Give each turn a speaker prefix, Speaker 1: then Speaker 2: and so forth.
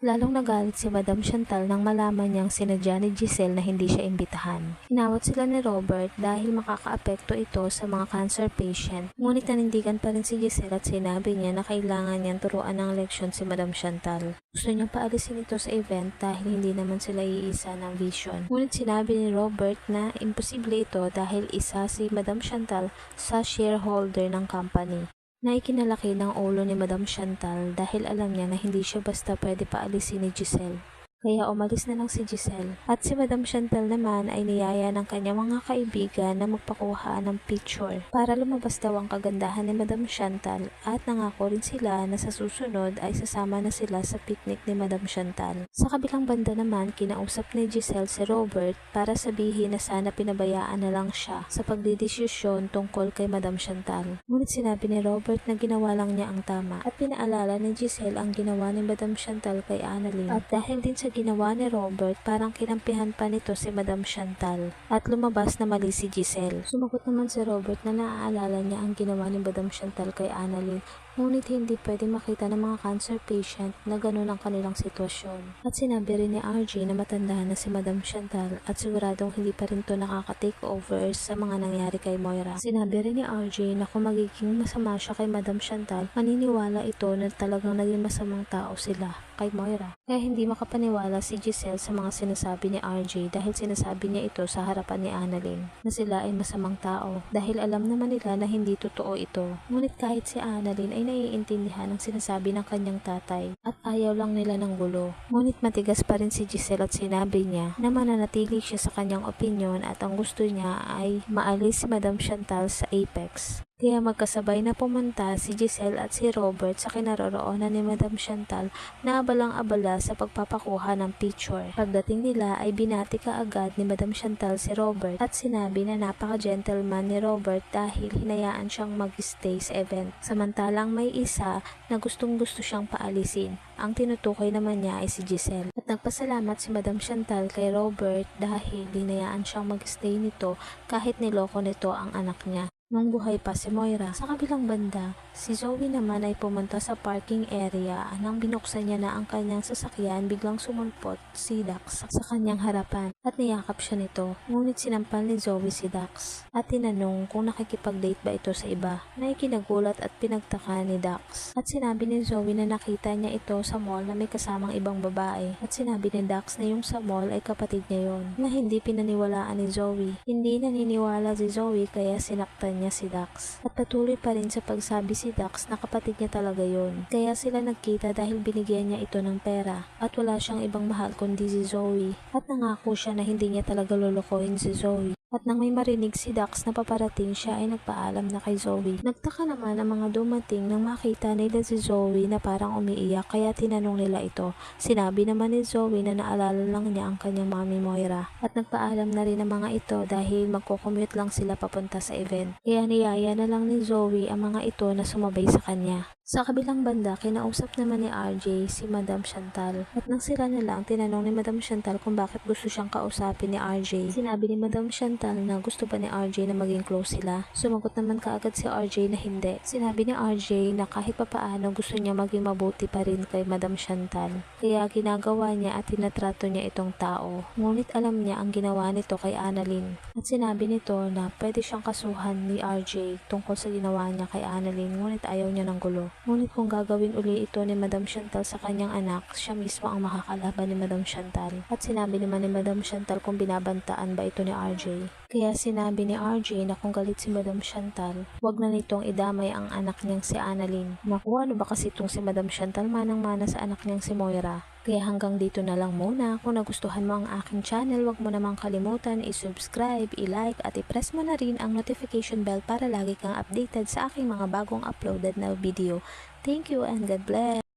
Speaker 1: Lalong nagalit si Madam Chantal nang malaman niyang sinadya ni Giselle na hindi siya imbitahan. Hinawat sila ni Robert dahil makakaapekto ito sa mga cancer patient. Ngunit nanindigan pa rin si Giselle at sinabi niya na kailangan niyang turuan ng leksyon si Madam Chantal. Gusto niyang paalisin ito sa event dahil hindi naman sila iisa ng vision. Ngunit sinabi ni Robert na imposible ito dahil isa si Madam Chantal sa shareholder ng company na ikinalaki ng ulo ni Madam Chantal dahil alam niya na hindi siya basta pwede paalisin ni Giselle. Kaya umalis na lang si Giselle. At si Madam Chantal naman ay niyaya ng kanyang mga kaibigan na magpakuha ng picture para lumabas daw ang kagandahan ni Madam Chantal at nangako rin sila na sa susunod ay sasama na sila sa picnic ni Madam Chantal. Sa kabilang banda naman, kinausap ni Giselle si Robert para sabihin na sana pinabayaan na lang siya sa pagdidesisyon tungkol kay Madam Chantal. Ngunit sinabi ni Robert na ginawa lang niya ang tama at pinaalala ni Giselle ang ginawa ni Madam Chantal kay Annalyn. At dahil din sa ginawa ni Robert, parang kinampihan pa nito si Madam Chantal at lumabas na mali si Giselle. Sumagot naman si Robert na naaalala niya ang ginawa ni Madam Chantal kay Annalyn ngunit hindi pwede makita ng mga cancer patient na ganun ang kanilang sitwasyon. At sinabi rin ni RJ na matanda na si Madam Chantal at siguradong hindi pa rin to nakaka-take over sa mga nangyari kay Moira. Sinabi rin ni RJ na kung magiging masama siya kay Madam Chantal, maniniwala ito na talagang naging masamang tao sila kay Moira. Kaya hindi makapaniwala si Giselle sa mga sinasabi ni RJ dahil sinasabi niya ito sa harapan ni Annalyn na sila ay masamang tao dahil alam naman nila na hindi totoo ito. Ngunit kahit si Annalyn ay naiintindihan ang sinasabi ng kanyang tatay at ayaw lang nila ng gulo. Ngunit matigas pa rin si Giselle at sinabi niya na mananatili siya sa kanyang opinion at ang gusto niya ay maalis si Madam Chantal sa Apex. Kaya magkasabay na pumunta si Giselle at si Robert sa kinaroroonan ni Madam Chantal na abalang-abala sa pagpapakuha ng picture. Pagdating nila ay binati kaagad ni Madam Chantal si Robert at sinabi na napaka-gentleman ni Robert dahil hinayaan siyang mag-stay sa event. Samantalang may isa na gustong gusto siyang paalisin. Ang tinutukoy naman niya ay si Giselle. At nagpasalamat si Madam Chantal kay Robert dahil hinayaan siyang mag-stay nito kahit niloko nito ang anak niya nung buhay pa si Moira. Sa kabilang banda, si Zoe naman ay pumunta sa parking area nang binuksan niya na ang kanyang sasakyan biglang sumulpot si Dax sa kanyang harapan at niyakap siya nito. Ngunit sinampal ni Zoe si Dax at tinanong kung nakikipag-date ba ito sa iba na ikinagulat at pinagtaka ni Dax. At sinabi ni Zoe na nakita niya ito sa mall na may kasamang ibang babae at sinabi ni Dax na yung sa mall ay kapatid niya yon na hindi pinaniwalaan ni Zoe. Hindi naniniwala si Zoe kaya sinaktan niya si Dax. At patuloy pa rin sa pagsabi si Dax na kapatid niya talaga yon. Kaya sila nagkita dahil binigyan niya ito ng pera at wala siyang ibang mahal kundi si Zoe. At nangako siya na hindi niya talaga lolokohin si Zoe. At nang may marinig si Dax na paparating siya ay nagpaalam na kay Zoe. Nagtaka naman ang mga dumating nang makita nila si Zoe na parang umiiyak kaya tinanong nila ito. Sinabi naman ni Zoe na naalala lang niya ang kanyang mami Moira. At nagpaalam na rin ang mga ito dahil magkukommute lang sila papunta sa event. Kaya niyaya na lang ni Zoe ang mga ito na sumabay sa kanya. Sa kabilang banda, kinausap naman ni RJ si Madam Chantal. At nang sila na lang, tinanong ni Madam Chantal kung bakit gusto siyang kausapin ni RJ. Sinabi ni Madam Chantal na gusto pa ni RJ na maging close sila. Sumagot naman kaagad si RJ na hindi. Sinabi ni RJ na kahit papaano gusto niya maging mabuti pa rin kay Madam Chantal. Kaya ginagawa niya at tinatrato niya itong tao. Ngunit alam niya ang ginawa nito kay Annalyn. At sinabi nito na pwede siyang kasuhan ni RJ tungkol sa ginawa niya kay Annalyn ngunit ayaw niya ng gulo. Ngunit kung gagawin uli ito ni Madam Chantal sa kanyang anak, siya mismo ang makakalaban ni Madam Chantal. At sinabi naman ni Madam Chantal kung binabantaan ba ito ni RJ. Kaya sinabi ni RJ na kung galit si Madam Chantal, wag na nitong idamay ang anak niyang si Annalyn. Naku, ano ba kasi itong si Madam Chantal manang-mana sa anak niyang si Moira? Kaya hanggang dito na lang muna. Kung nagustuhan mo ang aking channel, wag mo namang kalimutan i-subscribe, i-like at i-press mo na rin ang notification bell para lagi kang updated sa aking mga bagong uploaded na video. Thank you and God bless!